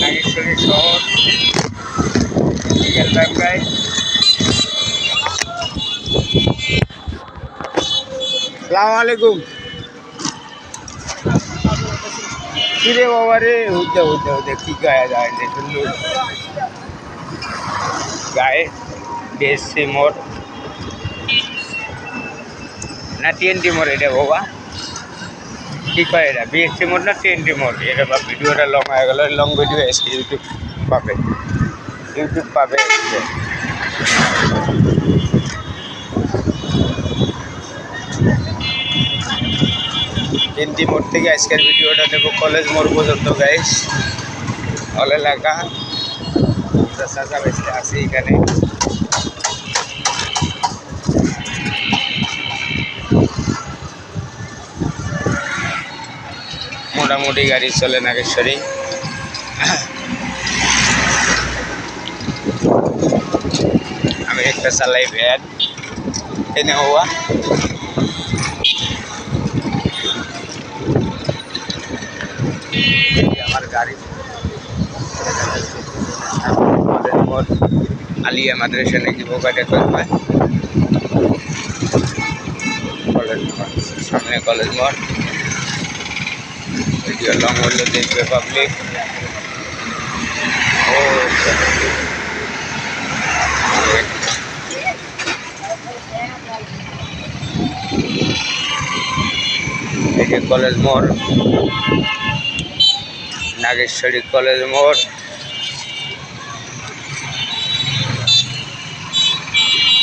নাগেশ্বরী শহর, বিকেল টাইমটায় সালাম আলাইকুম। কিরে বাবা রে? হইতে হইতে হইতে কি গায়ে রে। গায়ে বিএসসি মোড় না টিএনটি মোড় এটা বাবা। কি কয় এটা? বিএসসি মোড না টিএনটি মোড? এটা বা ভিডিওটা লং হয়ে গেল লং ভিডিও এসে ইউটিউব পাবে। ইউটিউব পাবে টিএনটি মোড় থেকে আজকের ভিডিওটা দেবো কলেজ মোড় পর্যন্ত গাইস অল এলাকা চাচা বেসতে আছে এখানে। মোটামুটি গাড়ি চলে নাগেশ্বরী। আমি একটা চালাই ভ্যান। এনে হওয়া। আমার গাড়ি। আলিয়া মাদ্রাসা নাকি বোকাটে করবে কলেজ সামনে কলেজ মোড়। ও এই যে কলেজ মোড় নাগেশ্বরী কলেজ মোড়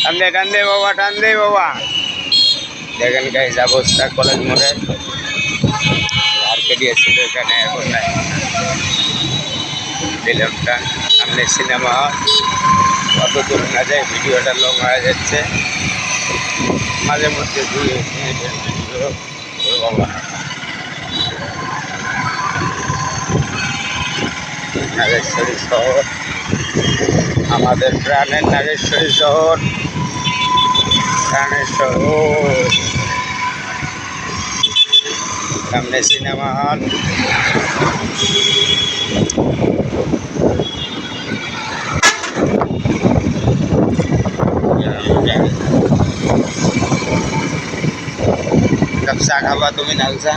টান দে টান দে বাবা টান দে বাবা দেখেন গাইজ অবস্থা কলেজ মোড়ে আর কেডিয়া ছিল এখানে এখন ফিল্মটা সামনে সিনেমা হল কত দূর না যায়, ভিডিওটা লং হয়ে যাচ্ছে। মাঝে মধ্যে দুই ভিডিও বাবা নাগেশ্বরী শহর, আমাদের প্রাণের নাগেশ্বরী শহর। প্রাণের শহর। সামনে সিনেমা হল। তুমি লাল চা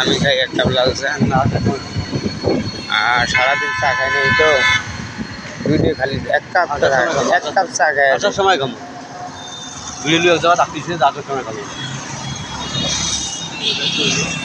আমি খাই এক কাপ লাল আর সারাদিন চা খাই নাই তো। দুইটা খালি, এক কাপ এক কাপ চা খাই। আসার সময় খাব ভিডিও লিয়ে যাওয়া আসার সময় খাব। 我的队友